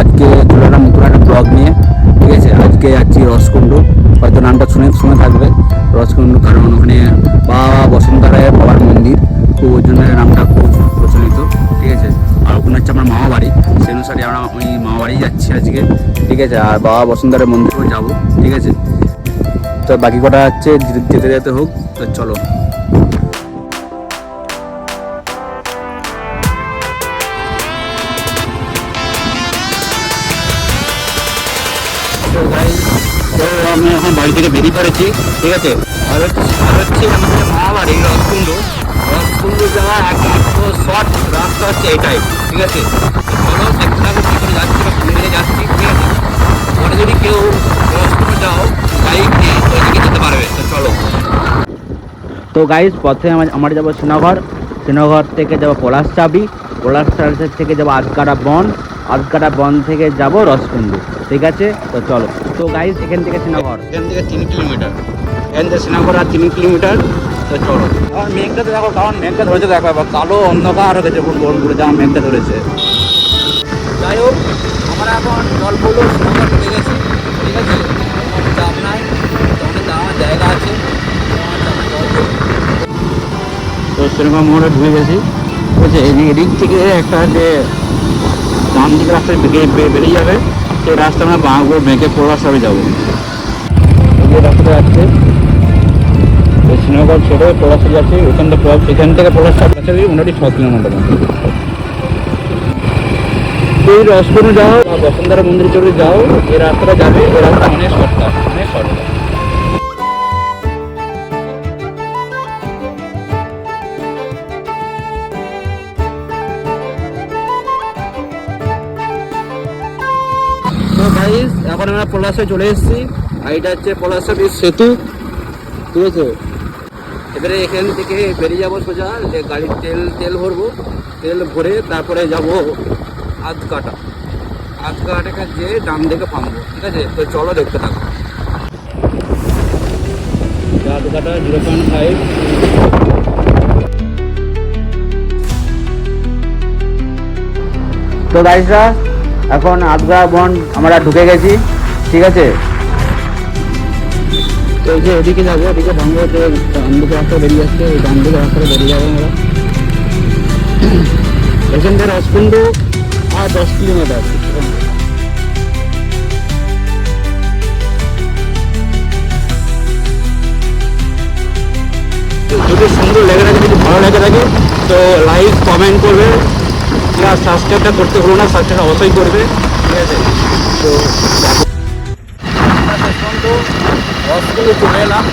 আজকে চলে এলাম নতুন একটা ব্লগ নিয়ে, ঠিক আছে? আজকে যাচ্ছি রসকুণ্ডু। হয়তো নামটা শুনে শুনে থাকবে। রসকুণ্ডু কারণ ওখানে বাবা বসন্ত রায়ের বাবার মন্দির। তো ওই জন্য নামটা খুব প্রচলিত, ঠিক আছে? আর ওখানে হচ্ছে আমার মামা বাড়ি। সেই অনুসারে আমরা ওই মামা বাড়ি যাচ্ছি আজকে, ঠিক আছে? আর বাবা বসন্তরায়ের মন্দিরেও যাব, ঠিক আছে? তো বাকি কটা হচ্ছে যেতে যেতে হোক, তো চলো। তো তো আমি এখন বাড়ি থেকে বেরিয়ে পড়েছি, ঠিক আছে? আর হচ্ছে আমাদের মামাবাড়ি রসকুণ্ড। রসকুণ্ড যাওয়া একমাত্র শর্ট রাস্তা হচ্ছে এটাই, ঠিক আছে? চলো, দেখতে পিছনে যাচ্ছি বা কোন যাচ্ছি, ঠিক আছে? পরে যদি কেউ রসকুণ্ড যাও বাইক নিয়ে যেতে পারবে, তো চলো। তো গাইজ পথে আমার যাব শ্রীনগর। শ্রীনগর থেকে যাব পলাশচাবি পলাশচাবি থেকে যাব আজকাটা বন। আজকাটা বন থেকে যাব রসকুণ্ডু। ঠিক আছে? তো চলো। তো গাইজ এখান থেকে শ্রীনগর এখান থেকে তিন কিলোমিটার। এখান থেকে শ্রীনগর আর তিন কিলোমিটার। তো চলো। কারণ মেঘটা তো দেখো কারণ মেঘটা ধরেছে দেখো এবার। কালো অন্ধকার হয়ে গেছে পুরো পুরো যা মেঘটা ধরেছে। যাই হোক আমরা এখন জলপৌলো শ্রীনগর ঢুকে গেছি। ঠিক আছে? চাপ নাই। অনেক জায়গা আছে। তো সেরকম মোড়ে ঢুকে গেছি। এদিক এদিক থেকে একটা যে ডান দিকে রাস্তায় বেরিয়ে যাবে সেই রাস্তা আমরা বাঁ করে বেঁকে পড়ার সবে যাব। যে রাস্তাটা যাচ্ছে শ্রীনগর ছেড়ে পলাশে যাচ্ছে, ওখান থেকে এখান থেকে পলাশ কাছে মোটামুটি ছ কিলোমিটার এই রসপুর যাও, বা বসুন্ধরা মন্দির চলে যাও, এই রাস্তাটা যাবে, এই রাস্তা অনেক শর্টকাট গাইস এখন আমরা পলাশে চলে এসেছি। আর এটা হচ্ছে পলাশের সেতু। ঠিক আছে? এবারে এখান থেকে বেরিয়ে যাব সোজা, যে গাড়ির তেল তেল ভরবো। তেল ভরে তারপরে যাব আধকাটা আধকাটাকে যেয়ে ডান দিকে ফামবো ঠিক আছে? তো চলো দেখতে থাকো। আধকাটা জিরো পয়েন্ট ফাইভ তো গাইসরা এখন আদগা বন আমরা ঢুকে গেছি, ঠিক আছে? তো যে রাস্তা বেরিয়ে দিকে রাস্তাটা বেরিয়ে আর দশ যদি সুন্দর লেগে থাকে, যদি ভালো লেগে থাকে, তো লাইক কমেন্ট করবে। প্লাস সাবস্ক্রাইবটা করতে হলো না সাবস্ক্রাইব অবশ্যই করবে। ঠিক আছে? তো চলে এলাম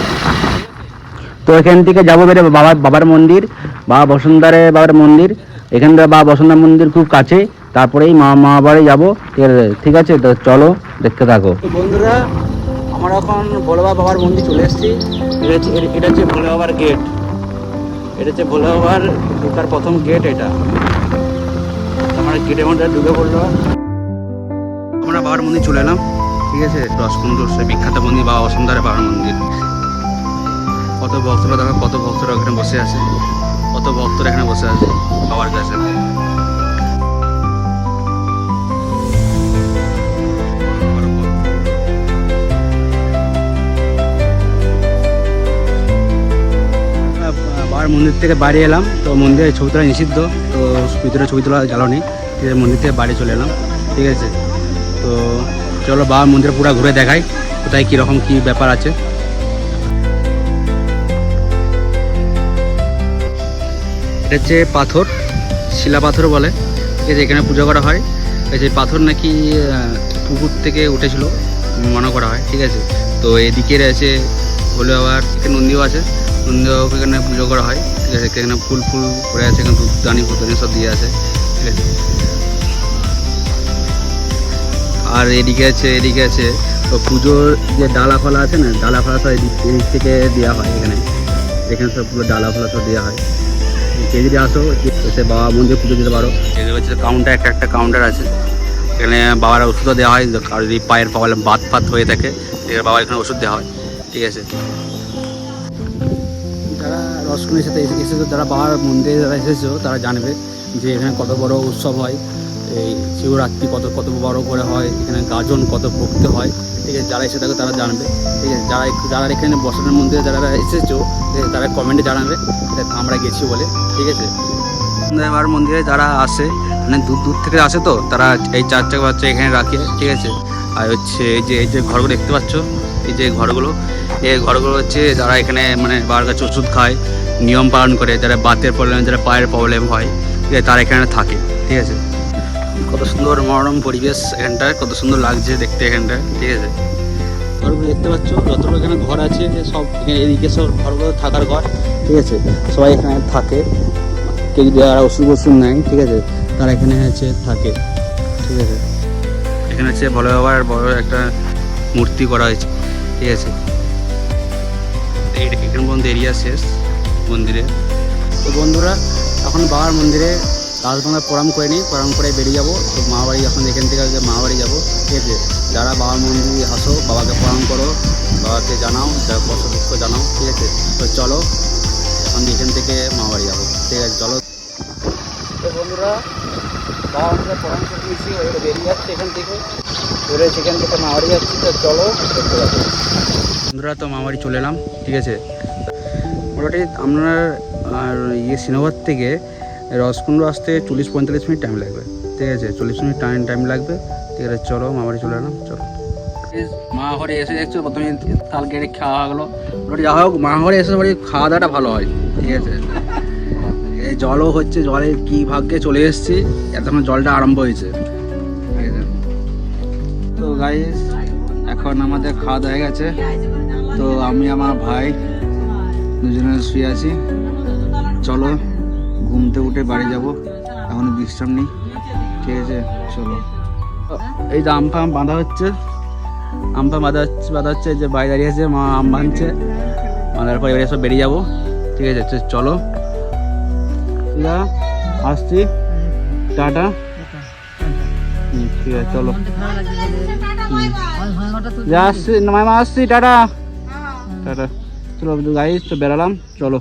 তো এখান থেকে যাব বেরে বাবার বাবার মন্দির বা বসুন্ধারে বাবার মন্দির। এখান থেকে বাবা বসুন্ধরা মন্দির খুব কাছে। তারপরেই মা মা বাড়ি যাব। ঠিক আছে? ঠিক আছে? তো চলো দেখতে থাকো। বন্ধুরা আমরা এখন ভোলে বাবার মন্দির চলে এসেছি। এটা হচ্ছে এটা হচ্ছে ভোলে বাবার গেট এটা হচ্ছে ভোলে বাবার ঢোকার প্রথম গেট এটা। আমরা গেটের মধ্যে ঢুকে পড়ল। আমরা বাবার মন্দির চলে এলাম, ঠিক আছে? রসকুণ্ড সে বিখ্যাত মন্দির বাবা বসুন্ধরা বাবার মন্দির। কত ভক্তরা দেখো, কত ভক্তরা এখানে বসে আছে। কত ভক্তরা এখানে বসে আছে। বাবার কাছে। মন্দির থেকে বাড়ি এলাম। তো মন্দিরে ছবি তোলা নিষিদ্ধ, তো ভিতরে ছবি তোলা জ্বালো নেই। ঠিক আছে মন্দির থেকে বাড়ি চলে এলাম, ঠিক আছে? তো চলো বাবার মন্দিরে পুরো ঘুরে দেখাই, কোথায় কীরকম কী ব্যাপার আছে। এটা হচ্ছে পাথর, শিলা পাথর বলে, ঠিক আছে? এখানে পুজো করা হয়। এই যে পাথর নাকি পুকুর থেকে উঠেছিল, মনে করা হয়, ঠিক আছে? তো এদিকে রয়েছে হলে আবার এখানে নন্দীও আছে নন্দীও এখানে পুজো করা হয়, ঠিক আছে? এখানে ফুল ফুল করে আছে, এখানে দুধ দানি ফুদানি সব দিয়ে আছে। আছে আর এদিকে আছে এদিকে আছে। তো পুজোর যে ডালা ফালা আছে না ডালা ফালা সব এদিক এদিক থেকে দেওয়া হয় এখানে। এখানে সব পুরো ডালা ফালা সব দেওয়া হয়। কে যদি আসো এসে বাবা মন্দির পুজো দিতে পারো। এদের হচ্ছে কাউন্টার একটা একটা কাউন্টার আছে। এখানে বাবার ওষুধও দেওয়া হয় আর যদি পায়ের প্রবলেম বাত ফাত হয়ে থাকে এখানে বাবার এখানে ওষুধ দেওয়া হয়। ঠিক আছে। যারা রসকুনের সাথে এসে এসেছ যারা বাবার মন্দিরে যারা এসেছ তারা জানবে যে এখানে কত বড় উৎসব হয়, এই শিবরাত্রি কত কত বড় করে হয়, এখানে গাজন কত ভক্তি হয়, ঠিক আছে, যারা এসে থাকে তারা জানবে, ঠিক আছে, যারা যারা এখানে বসানোর মন্দিরে যারা এসেছ তারা কমেন্টে জানাবে আমরা গেছি বলে, ঠিক আছে। এবার মন্দিরে যারা আসে মানে দূর দূর থেকে আসে তো, তারা এই চার চাকা বাচ্চা এখানে রাখে, ঠিক আছে। আর হচ্ছে এই যে এই যে ঘরগুলো দেখতে পাচ্ছ, এই যে ঘরগুলো, এই ঘরগুলো হচ্ছে যারা এখানে মানে বাবার কাছে ওষুধ খায়, নিয়ম পালন করে, যারা বাতের প্রবলেম যারা পায়ের প্রবলেম হয় ঠিক আছে তারা এখানে থাকে, ঠিক আছে? কত সুন্দর মনোরম পরিবেশ এখানটায়, কত সুন্দর লাগছে দেখতে এখানটায়, ঠিক আছে? ঘরগুলো দেখতে পাচ্ছ যতগুলো এখানে ঘর আছে সব এদিকে সব ঘরগুলো থাকার ঘর, ঠিক আছে? সবাই এখানে থাকে, কেউ যদি যারা ওষুধ ওষুধ নেয়, ঠিক আছে? তারা এখানে হচ্ছে থাকে, ঠিক আছে? এখানে হচ্ছে ভোলে বাবার বড় একটা মূর্তি করা হয়েছে, ঠিক আছে? এখানে পর্যন্ত এরিয়া শেষ মন্দিরে। তো বন্ধুরা এখন বাবার মন্দিরে তাহলে তোমরা প্রণাম করে নিই, প্রণাম করে বেরিয়ে যাব। তো মা বাড়ি এখন এখান থেকে মা বাড়ি যাব। ঠিক আছে? যারা বাবার মন্দিরে আসো, বাবাকে প্রণাম করো, বাবাকে জানাও যা কষ্ট দুঃখ জানাও, ঠিক আছে? তো চলো, এখন এখান থেকে মা বাড়ি যাব। ঠিক আছে, চলো। তো বন্ধুরা, বাবা আমাকে প্রণাম করে দিয়েছি এবারে বেরিয়ে যাচ্ছে এখান থেকে। এবারে সেখান থেকে মা যাচ্ছি, তো চলো বন্ধুরা, তো মা বাড়ি চলে এলাম, ঠিক আছে? মোটামুটি আপনার আর ইয়ে শ্রীনগর থেকে রসকুণ্ড আসতে চল্লিশ পঁয়তাল্লিশ মিনিট টাইম লাগবে। ঠিক আছে, চল্লিশ মিনিট টাইম টাইম লাগবে। ঠিক আছে, চলো মা বাড়ি চলে এলাম, চলো। মা ঘরে এসে দেখছ? প্রথমে তাল কেটে খাওয়া গেলো মোটামুটি যা হোক, মা ঘরে এসে বাড়ি খাওয়া দাওয়াটা ভালো হয়। ঠিক আছে? এই জলও হচ্ছে জলে কি ভাগ্যে চলে এসেছি। এখন জলটা আরম্ভ হয়েছে। ঠিক আছে? তো গাইস এখন আমাদের খাওয়া দাওয়া হয়ে গেছে। তো আমি, আমার ভাই, দুজনে শুয়ে আছি। চলো, ঘুমতে উঠে বাড়ি যাব। এখন বিশ্রাম নেই। ঠিক আছে, চলো। এই যে আম ফাম বাঁধা হচ্ছে। আম ফাম বাঁধা হচ্ছে বাঁধা হচ্ছে যে বাইরে দাঁড়িয়ে আছে, মা আম বাঁধছে। বাঁধার পর এবারে সব বেরিয়ে যাব। ঠিক আছে চলো। আসছি। টাটা। ঠিক আছে, চলো। যা, আসছি। মামা, আসছি। টাটা। টাটা। চলো, গাইস, তো বেরালাম। চলো।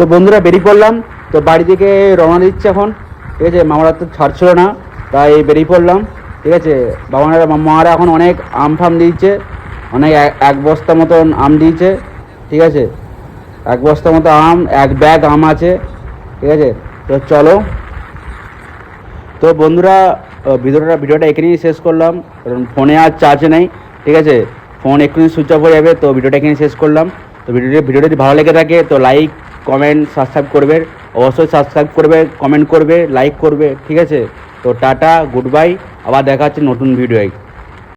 তো বন্ধুরা বেরিয়ে পড়লাম। তো বাড়ি থেকে রওনা দিচ্ছে এখন। ঠিক আছে? মামারা তো ছাড়ছিল না, তাই বেরিয়ে পড়লাম। ঠিক আছে? বাবারা মামারা এখন অনেক আম ফাম দিয়েছে। অনেক এক- বস্তা মতন আম দিয়েছে। ঠিক আছে? এক বস্তা মতো আম, এক ব্যাগ আম আছে। ঠিক আছে? তো চলো। তো বন্ধুরা ভিডিওটা ভিডিওটা এখানেই শেষ করলাম। কারণ ফোনে আর চার্জ নেই। ঠিক আছে? ফোন এক্ষুনি সুইচ অফ হয়ে যাবে, তো ভিডিওটা এখানে শেষ করলাম। তো ভিডিওটি, ভিডিওটা যদি ভালো লেগে থাকে, তো লাইক কমেন্ট সাবস্ক্রাইব করবে, অবশ্যই সাবস্ক্রাইব করবে কমেন্ট করবে লাইক করবে, ঠিক আছে? তো টাটা গুড বাই আবার দেখা হচ্ছে নতুন ভিডিওয়